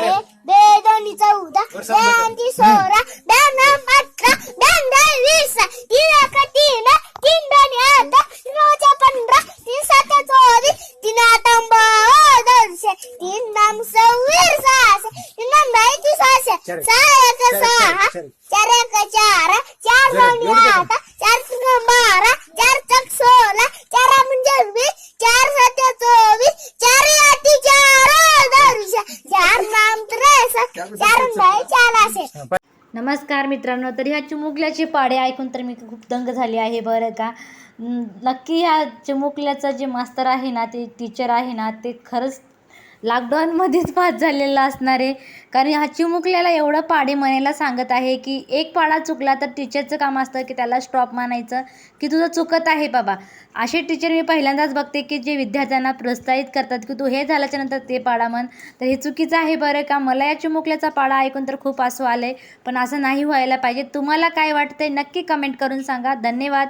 बे दोन्ही चौदा ब्यांची सोळा ब्याण्णव अठरा ब्याण्णव वीस तीन एका तीन तीन दोन्ही आठ तीन नऊच्या पंधरा तीन सात चोवीस तीन आठ दोनशे तीन नाम सव्वीस सहाशे तीन नाम बाईची सहाशे सहा एक सहा चार एक. चार चार दोन्ही आठ चार तीन बारा चार चक सोळा चार म्हणजे वीस चार सात चोवीस चार आठ चार दोनशे चार नाम नमस्कार मित्रांनो तर ह्या चिमुकल्याचे पाडे ऐकून तर मी खूप दंग झाली आहे बरं का. नक्की ह्या चिमुकल्याचं जे मास्तर आहे ना ते टीचर आहे ना ते खरंच लॉकडाऊनमध्येच पास झालेला असणार आहे. कारण हा चिमुकल्याला एवढं पाडे म्हणायला सांगत आहे की एक पाडा चुकला तर टीचरचं काम असतं की त्याला स्टॉप मानायचं की तुझं चुकत आहे बाबा. असे टीचर मी पहिल्यांदाच बघते की जे विद्यार्थ्यांना प्रोत्साहित करतात की तू हे झाल्याच्यानंतर ते पाडा म्हण. तर हे चुकीचं आहे बरं का? मला या चिमुकल्याचा पाडा ऐकून तर खूप आसू आलं आहे पण असं नाही व्हायला पाहिजे. तुम्हाला काय वाटतंय? नक्की कमेंट करून सांगा. धन्यवाद.